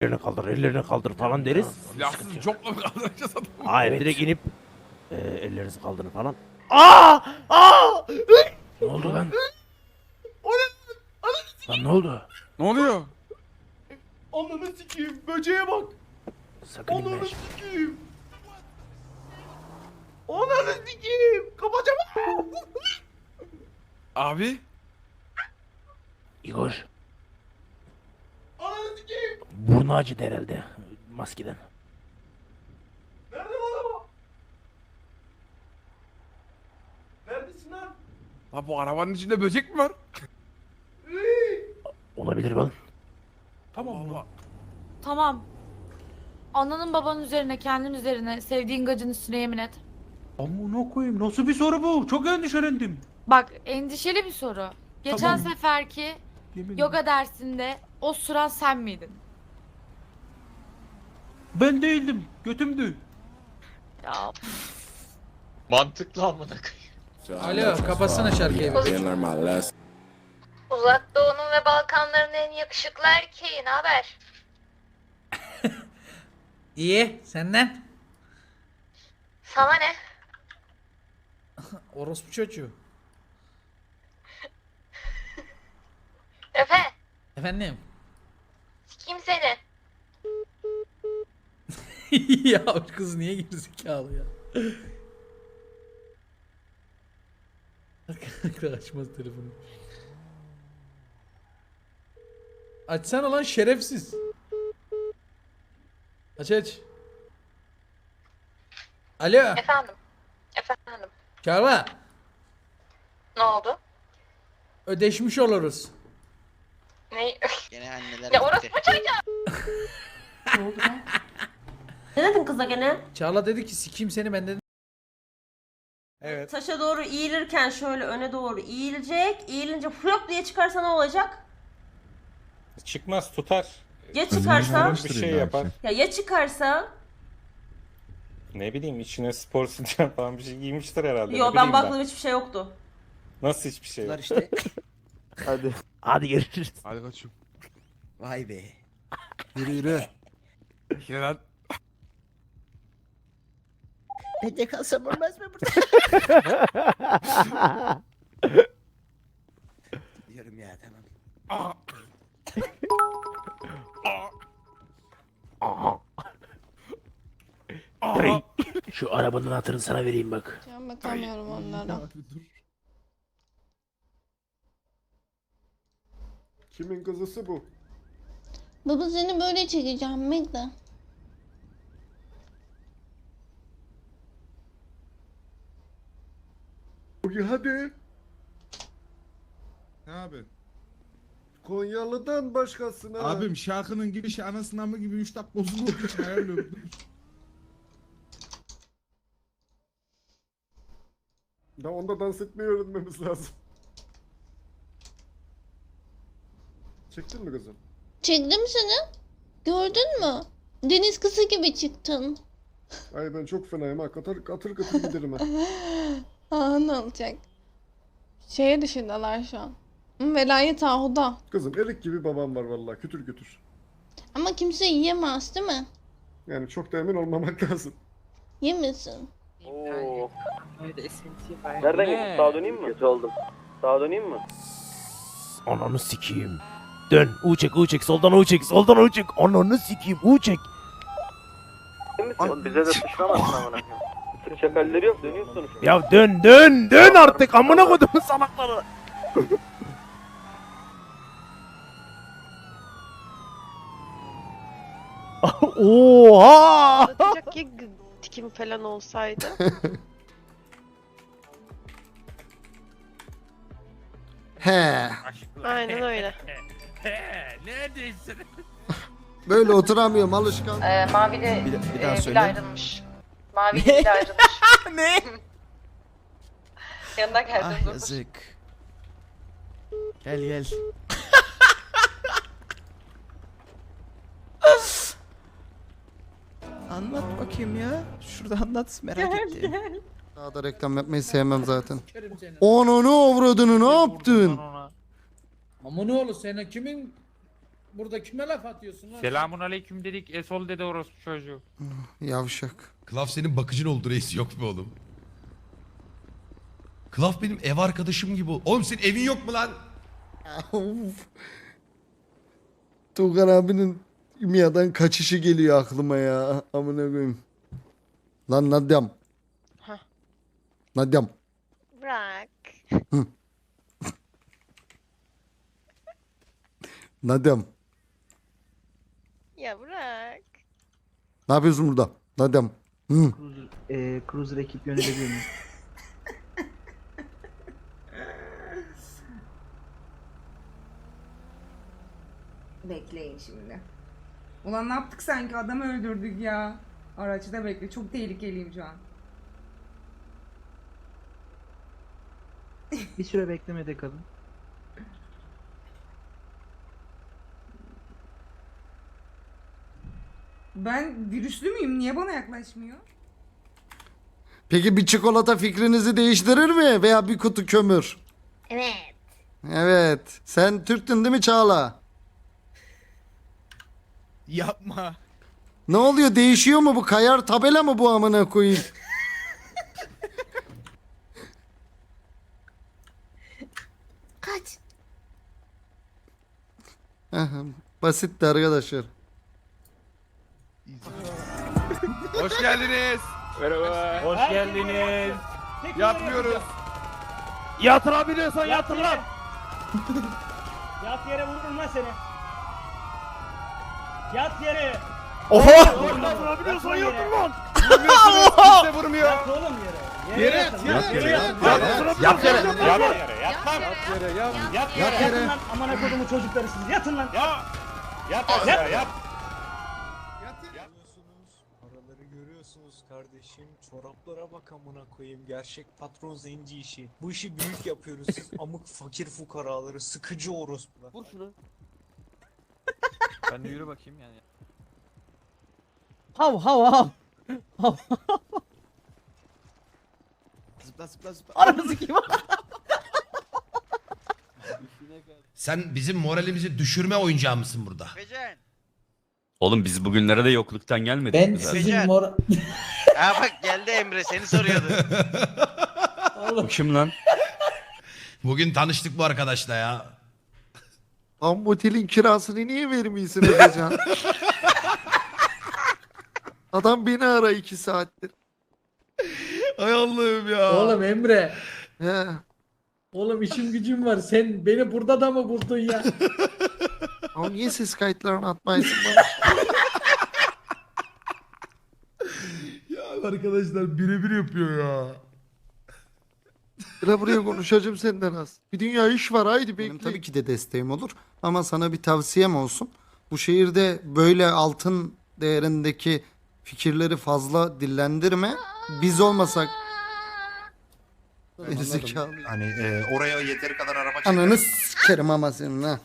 ellerini kaldır, ellerini kaldır falan deriz. Silahsız copla mı kaldıracağız adamı? Hayır direkt inip e, ellerinizi kaldırın falan. Aa! Aa! ne oldu lan? Lan ne oldu? Ne oluyor? Ananı sikeyim. Böceğe bak. Sakın inme. Ananı sikeyim. Ananı sikeyim. Kapacağım. Abi. Igor, Ananı sikeyim. burnu acıdı herhalde maskeden. Nerede bu araba? Neredesin lan? La bu arabanın içinde böcek mi var? Olabilir lan. Tamam Allah. Tamam. Ananın babanın üzerine, kendin üzerine, sevdiğin gacın üstüne yemin et. Amına koyayım. Nasıl bir soru bu? Çok endişelendim. Bak endişeli bir soru. Geçen Tamam. seferki Yemin yoga dersinde o süren sen miydin? Ben değildim. Götümdü. Ya Mantıklı amına koyayım. Alo kapatsana şarkıyı. Uzak Doğu'nun ve Balkanların en yakışıklı erkeği. Ne haber? İyi senden. Sana ne? Orospu çocuğu. Efe, Efendim. Kim seni? ya kız niye gerizekalı ya? Açmaz telefonu. Açsana lan şerefsiz. Aç aç. Alo. Efendim. Efendim. Çağla. Ne oldu? Ödeşmiş oluruz. Ne? Gene anneler ya orası mı? Ne oldu lan? Ne dedin kıza gene? Çağla dedi ki sikeyim seni ben dedim. Evet. Taşa doğru eğilirken şöyle öne doğru eğilecek. Eğilince flop diye çıkarsa ne olacak? Çıkmaz tutar. Ya çıkarsa? Bir şey yapar. Ya ya çıkarsa? Ne bileyim içine spor sütyen falan bir şey giymiştir herhalde. Yo ne ben baktım hiçbir şey yoktu. Nasıl hiçbir şey yok? işte. Hadi. Hadi görüşürüz. Hadi kaçıyorum. Vay be. Yürü yürü. Yine lan. Ben de kalsam olmaz mı burada? Diyorum ya tamam. Aa. Aha. Şu arabanın hatırını sana vereyim bak. Ben bakamıyorum onlara. Abi dur. Kimin kızısı bu? Baba seni böyle çekeceğim bekle. Bugün hadi. Ne abi? Konyalı'dan başkasına. Abim şarkının girişi anasının amı gibi 3 dakika uzun olduğu için ayarlıyorum. Da onda dans etmeyi öğrenmemiz lazım. Çektin mi kızım? Çektim seni. Gördün mü? Deniz kızı gibi çıktın. Ay ben çok fenayım ha. Katır katır katır giderim ha. Aa ne olacak? Şeye dışındalar şu an. Hı, Velayet Ahu'da. Kızım erik gibi babam var vallahi. Kütür kütür. Ama kimse yiyemez değil mi? Yani çok da emin olmamak lazım. Yemesin. Nereden gittin? Sağa döneyim mi? Kötü oldum. Sağa döneyim mi? Ananı sikeyim. Dön. U çek, U çek. Soldan U çek. Soldan U çek. Ananı sikeyim. U çek. Oğlum bize de sıçramazsın amına koyayım. Sırt çakalleri yok dönüyorsun sonuçta. Ya dön, dön, dön artık. Amına kodumun salakları. Oha! Atacak ya tikim falan olsaydı. He. Aynen öyle. Neredeyse. Böyle oturamıyorum alışkan. Ee, Mavi'de Bir, bir daha e, söyle. ayrılmış. Mavi bile ayrılmış. ne? Yanına geldim. Ah dur. yazık. Gel gel. anlat bakayım ya. Şurada anlat merak ettim. Daha da reklam yapmayı sevmem zaten. Onu avradını ne yaptın? Ama ne olur sen kimin burada kime laf atıyorsun lan? Selamun aleyküm dedik. Esol dedi orospu çocuğu. Yavşak. Klaf senin bakıcın oldu reis yok mu oğlum? Klaf benim ev arkadaşım gibi. ol- Oğlum senin evin yok mu lan? Tuğkan abinin Mia'dan kaçışı geliyor aklıma ya. Amına koyayım. Lan Nadyam. Hah. Nadyam. Bırak. Nadyam. Ya bırak. Ne yapıyorsun burada? Nadyam. Hı. Eee cruiser ekip yönelebilir mi? Bekleyin şimdi. Ulan ne yaptık sanki adamı öldürdük ya. Araçta bekle çok tehlikeliyim şu an. Bir süre beklemede kalın. Ben virüslü müyüm? Niye bana yaklaşmıyor? Peki bir çikolata fikrinizi değiştirir mi? Veya bir kutu kömür? Evet. Evet. Sen Türktün değil mi Çağla? Yapma. Ne oluyor? Değişiyor mu bu? Kayar tabela mı bu amına koyayım? Kaç. Aha, Basitti arkadaşlar. Hoş geldiniz. Merhaba. Hoş geldiniz. Yatmıyoruz. Yatırabiliyorsan yatır lan. Yat yere vururum lan seni. Yat yere. Oha! Yatırabiliyorsan yatır lan. Kimse vurmuyor. Yat oğlum yere. Yere yat. Yat yere. Yat Yat yere. yere. Yat yere. Yat lan. yere. Yat. Yat yere. Yatın lan. Amına kodumun çocukları siz. Yatın lan. Ya. Yat aşağı yat. Kardeşim. Çoraplara bak amına koyayım. Gerçek patron zenci işi. Bu işi büyük yapıyoruz. Siz amık fakir fukaraları, sıkıcı orospular. Vur şunu. Ben de yürü bakayım yani. Hav hav hav. Zıpla zıpla zıpla. Aranızı kim Sen bizim moralimizi düşürme oyuncağı mısın burada? Oğlum biz bugünlere de yokluktan gelmedik Ben sizin mor... Ha bak geldi Emre seni soruyordu. Bu kim lan? Bugün tanıştık bu arkadaşla ya. Lan bu otelin kirasını niye vermiyorsun Efecan? Adam beni ara iki saattir. Ay Allah'ım ya. Oğlum Emre. He. Oğlum işim gücüm var. Sen beni burada da mı buldun ya? Ama niye ses kayıtlarını atmayasın bana? Ya arkadaşlar birebir yapıyor ya. Sıra buraya konuşacağım senden az. Bir dünya iş var haydi bekle. Benim tabii ki de desteğim olur. Ama sana bir tavsiyem olsun. Bu şehirde böyle altın değerindeki fikirleri fazla dillendirme. Biz olmasak Gerizekalı. Hani e, oraya yeteri kadar araba Ananı sikerim ama senin ha.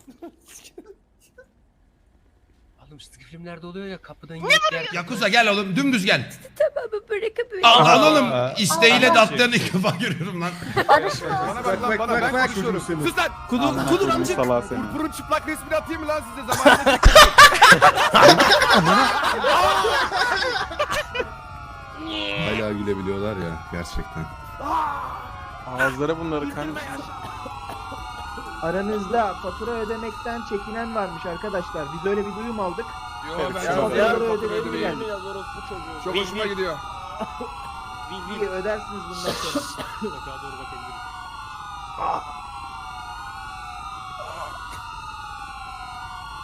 Oğlum çizgi filmlerde oluyor ya kapıdan Yakuza gel oğlum dümdüz gel. Bırakıp Al, al oğlum. İsteğiyle de atlayanı ilk defa görüyorum lan. Bana bak lan bana ben konuşuyorum. Sus lan. Kudur, kudur amcık. Burun çıplak resmini atayım mı lan size zamanında? Hala gülebiliyorlar ya gerçekten. Ağızları bunları kan. Aranızda fatura ödemekten çekinen varmış arkadaşlar. Biz öyle bir duyum aldık. Yo ben Faturaları ödemeyi geldik. Çok hoşuma gidiyor. İyi ödersiniz bundan sonra.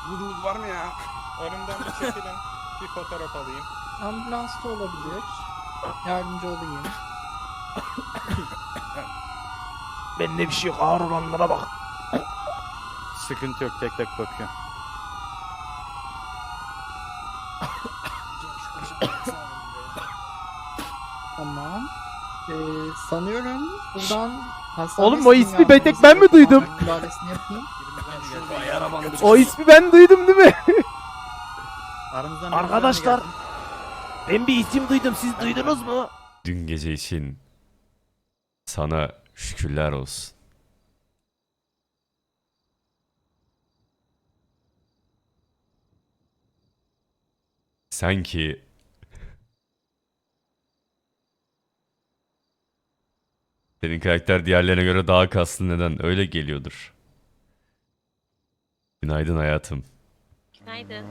Vurumuz var mı ya? Önümden bir çekilin. Bir fotoğraf alayım. Ambulans da olabilir. Yardımcı olayım. Bende bir şey yok. Ağır olanlara bak. Sıkıntı yok tek tek bakıyorum. Tamam. Ee, sanıyorum buradan Oğlum o ismi ben tek ben mi duydum? Müdahalesini yapayım. O ismi ben duydum değil mi? Arkadaşlar ben bir isim duydum siz duydunuz mu? Dün gece için sana şükürler olsun. Sen ki Senin karakter diğerlerine göre daha kaslı neden? Öyle geliyordur. Günaydın hayatım. Günaydın.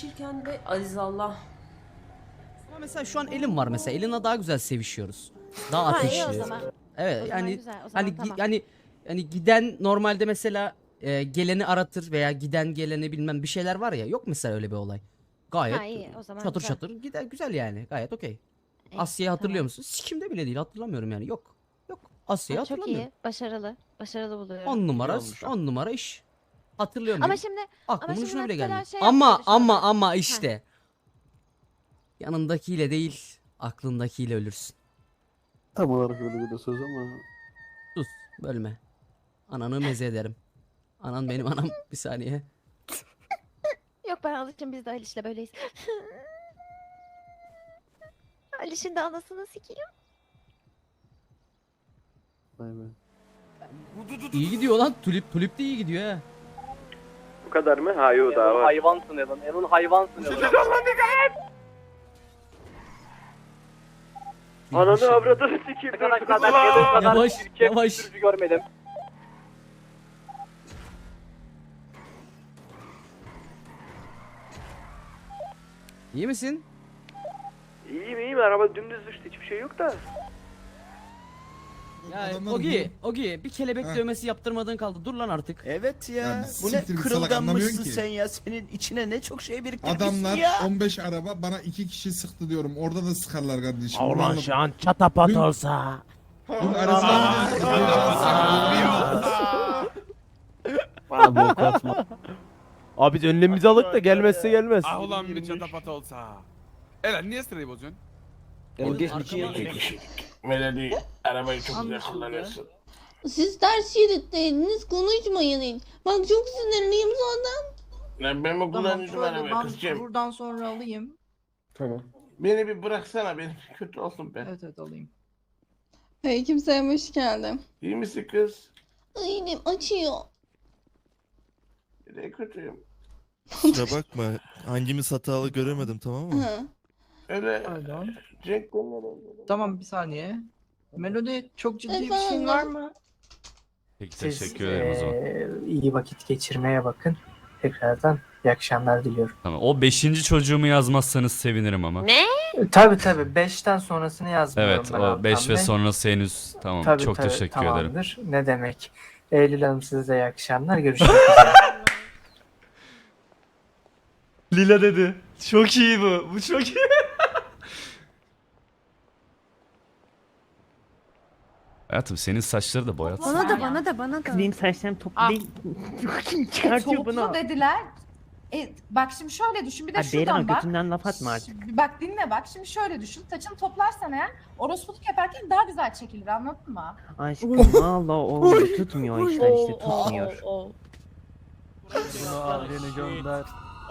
Sevişirken de Aziz Allah. Ama mesela şu an Elin var mesela. Elin'le daha güzel sevişiyoruz. Daha Ha, iyi ateşli. o zaman. Evet O zaman yani güzel, o zaman hani gi- tamam. yani yani giden normalde mesela e, geleni aratır veya giden geleni bilmem bir şeyler var ya. Yok mesela öyle bir olay. Gayet Ha, iyi, o zaman çatır güzel. çatır gider güzel yani. Gayet okey. İyi, Asya'yı hatırlıyor tamam. musun? Sikimde bile değil hatırlamıyorum yani. Yok. Yok. Asya'yı Ha, Çok hatırlamıyorum. iyi. Başarılı. Başarılı buluyorum. 10 numara 10 numara iş. Hatırlıyorum. Ama şimdi Aklımın şimdi ucuna bile mesela gelmedi. şey ama yapmayı ama düşünüyorum. ama işte. Yanındakiyle değil, aklındakiyle ölürsün. Tam olarak öyle bir de söz ama. Sus, bölme. Ananı meze ederim. Anan benim anam. Bir saniye. Yok ben alışım biz de Aliş'le böyleyiz. Aliş'in de anasını sikeyim. Vay be. İyi gidiyor lan. Tulip tulip de iyi gidiyor ha. Bu kadar mı? Ha yok daha var. Hayvansın Elon. Elon hayvansın Elon. Ananı avradını sikeyim. Yavaş, yavaş. görmedim. İyi misin? İyiyim iyiyim araba dümdüz düştü hiçbir şey yok da. Ya Adamlar Ogi, Ogi bir kelebek Ha. dövmesi yaptırmadığın kaldı. Dur lan artık. Evet ya. Ya Bu ne siktir git salak, anlamıyorsun kırılganmışsın ki. sen ya. Senin içine ne çok şey biriktirmişsin Adamlar ya. 15 araba bana iki kişi sıktı diyorum. Orada da sıkarlar kardeşim. Ulan şu an çatapat Dün- olsa. Bunun arasında Abi biz önlemimizi alık da gelmezse gelmez. Ah ulan bir çatapat olsa. Eren niye sırayı bozuyorsun? Oğlum, arkama- Melody arabayı çok güzel kullanıyorsun. Siz ters şeritteydiniz konuşmayın hiç. Bak çok sinirliyim zaten. Ben, ben mi kullanıyorum arabayı kızcığım? buradan sonra alayım. Tamam. Beni bir bıraksana benim kötü olsun ben. Evet evet alayım. Hey kimseye hoş geldin. İyi misin kız? Elim açıyor. Ne kötüyüm. Kusura bakma. Hangimiz hatalı göremedim tamam mı? Hı. Öyle Pardon. Tamam bir saniye. Melody çok ciddi bir şeyin var mı? Peki teşekkür ederim o zaman. iyi vakit geçirmeye bakın. Tekrardan iyi akşamlar diliyorum. Tamam. O beşinci çocuğumu yazmazsanız sevinirim ama. Ne? Tabi tabi 5'ten sonrasını yazmıyorum Evet o 5 ve sonrası henüz tamam çok teşekkür ederim. Ne demek. Eylül Hanım size de iyi akşamlar. Görüşmek üzere. Lila dedi. Çok iyi bu. Bu çok iyi. Hayatım senin saçları da boyat. Bana da bana da bana da. Benim saçlarım toplu Ah. değil. Kim çıkartıyor bunu? dediler. E, bak şimdi şöyle düşün bir de Ha Beyran götünden laf atma artık. Şimdi Bak dinle bak şimdi şöyle düşün. Saçını toplarsan eğer orospuluk yaparken daha güzel çekilir anladın mı? Aşkım valla o tutmuyor o işler işte tutmuyor.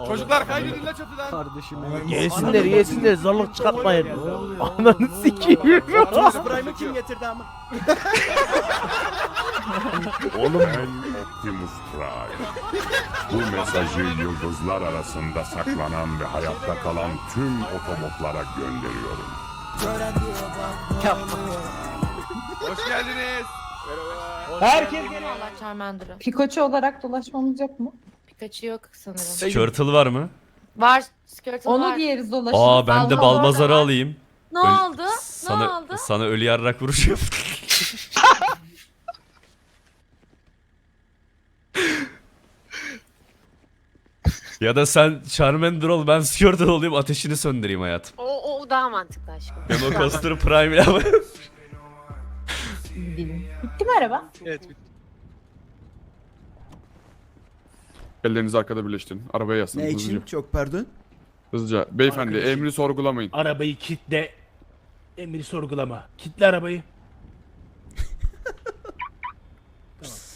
Çocuklar kaydedin la çatıdan. Kardeşim Yesinler yesinler zorluk çıkartmayın. Ananı sikeyim. Prime'ı kim getirdi ama? Oğlum Optimus Prime. Bu mesajı yıldızlar arasında saklanan ve hayatta kalan tüm otobotlara gönderiyorum. Hoş geldiniz. Herkes Allah Charmander'ı. Pikachu olarak dolaşmamız yok mu? Pikachu yok sanırım. Skirtle var mı? Var. Skirtle var. giyeriz dolaşırız. Aa ben de Allah. alayım. Ne Öl- oldu? Sana, Ne oldu? sana ölü yarrak vuruş ya da sen Charmander ol ben Skirtle olayım ateşini söndüreyim hayatım. O, o daha mantıklı aşkım. Ben o Coaster Prime ile ama. Bitti mi araba? Ellerinizi arkada birleştirin. Arabaya yaslanın Ne hızlıca. için? Çok pardon. Hızlıca. Beyefendi Arkadaşım. emri sorgulamayın. Arabayı kitle. Emri sorgulama. Kitle arabayı.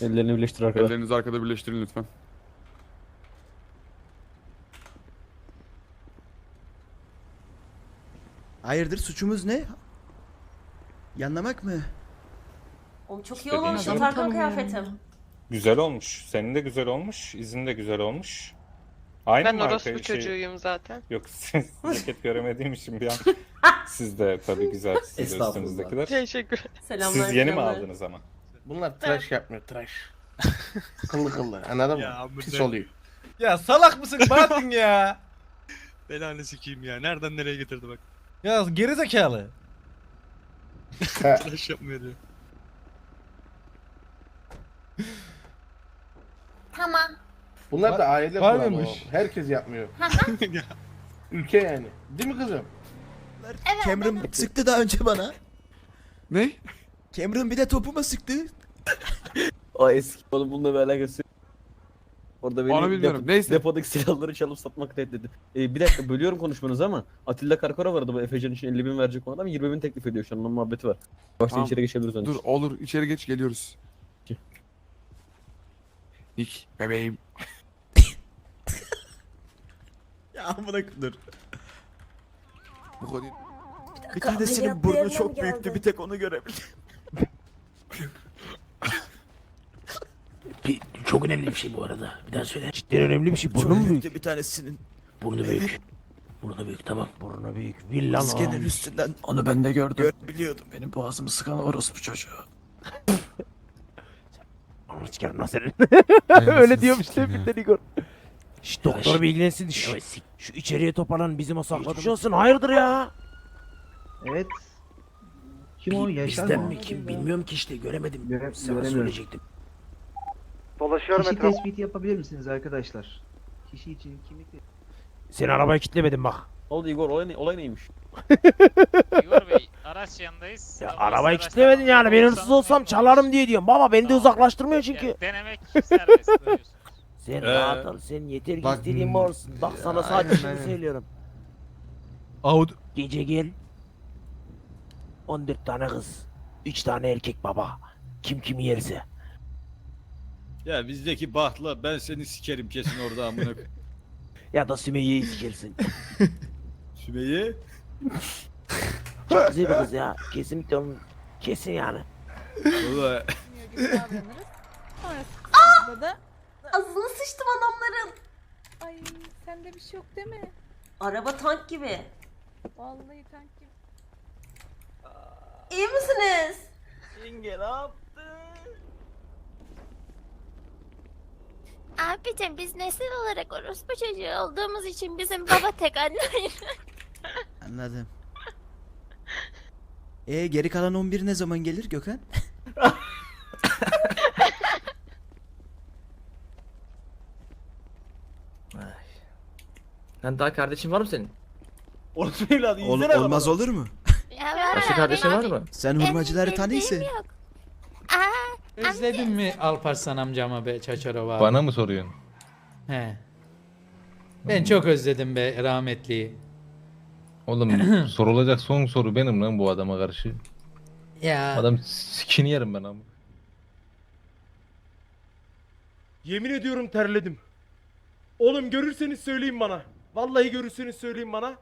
Ellerini birleştir arkadaşlar. Ellerinizi arkada birleştirin lütfen. Hayırdır suçumuz ne? Yanlamak mı? O çok iyi İstediğin olmamış şey. Atakan kıyafetim. Güzel olmuş. Senin de güzel olmuş. İzin de güzel olmuş. Aynı Ben marka orospu şey- çocuğuyum zaten. Yok siz ceket göremediğim için bir an. Siz de tabii güzel. Siz de Estağfurullah. üstünüzdekiler. Teşekkür Selamlar. Siz yeni mi selamlar. aldınız ama? Bunlar tıraş yapmıyor tıraş. kıllı kıllı anladın mı? Pis oluyor. Ya salak mısın Bahattin ya? Belanı sikeyim ya. Nereden nereye getirdi bak. Ya geri zekalı. Tıraş yapmıyor diyor. Tamam. Bunlar da aile Var kuralı. mıymış? Herkes yapmıyor. Ülke yani. Değil mi kızım? Evet. Cameron sıktı daha önce bana. Ne? Cameron bir de topuma sıktı. O eski. Oğlum bununla bir alakası yok. Orada beni Onu bilmiyorum. Neyse. depodaki silahları çalıp satmak reddedi. Ee, bir dakika bölüyorum konuşmanızı ama Atilla Karkara vardı bu Efecan için 50 bin verecek olan adam 20 bin teklif ediyor şu an onun muhabbeti var. Başta Tamam. içeri geçebiliriz onun Dur olur içeri geç geliyoruz. Nick bebeğim. Ya amına dur. Bu konu Bir tanesinin burnu çok büyüktü bir tek onu görebildim. Çok önemli bir şey bu arada. Bir daha söyle. Cidden önemli bir şey. Burnu mu büyük? Bir tanesinin Burnu büyük. Burnu büyük tamam. Burnu büyük. Villan maskenin üstünden Onu ben de gördüm. görebiliyordum. Benim boğazımı sıkan orospu çocuğu. Onu çıkarım lan senin. Öyle diyormuş tepkiler Igor. Şş doktor bir ilgilensin. Şu, şu içeriye toplanan bizim o sakladığımız. olsun hayırdır ya? Evet. Kim o yaşar Bizden mi kim bilmiyorum ki işte göremedim. Sana söyleyecektim. Dolaşıyorum Kişi tespiti yapabilir misiniz arkadaşlar? Kişi için kimlik Sen arabayı kilitlemedin bak. Oldu Igor olay, ne, olay neymiş? Igor Bey araç yanındayız. Ya arabayı kilitlemedin yani ben hırsız olsam çalarım diye diyorum. Baba beni de Tamam. uzaklaştırmıyor çünkü. denemek serbest buyuruyorsunuz. Sen rahat ol sen yeter ki istediğin olsun. Bak sana sadece şunu söylüyorum. Aud Gece gel. 14 tane kız. 3 tane erkek baba. Kim kimi yerse. Ya bizdeki bahtla ben seni sikerim kesin orada amına Ya da Sümeyye'yi sikersin. Sümeyye. Çok güzel bir kız ya. Kesinlikle onun. Kesin yani. Valla. Ağzına sıçtım adamların. Ay sende bir şey yok değil mi? Araba tank gibi. Vallahi tank gibi. İyi misiniz? Abicim biz nesil olarak orospu çocuğu olduğumuz için bizim baba tek anne Anladım. E geri kalan 11 ne zaman gelir Gökhan? Lan daha kardeşin var mı senin? Orası evladı Ol- olmaz olur mu? Ya var Başka kardeşin var mı? Sen Benim hurmacıları bildiğim yok. Aa, Özledin mi Alparslan amcamı be Çaçarova? bana mı soruyorsun? He. Ben çok özledim be rahmetliyi. Oğlum sorulacak son soru benim lan bu adama karşı. Ya. Adam sikini yerim ben ama. Yemin ediyorum terledim. Oğlum görürseniz söyleyin bana. Vallahi görürsünüz söyleyin bana.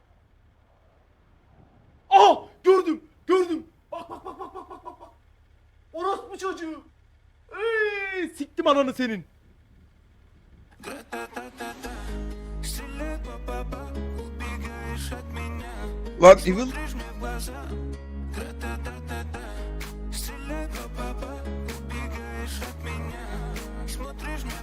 Aa! Gördüm! Gördüm! Bak bak bak bak bak bak bak bak. Orospu çocuğu. Ey, siktim ananı senin. Lan Evil. Смотришь мне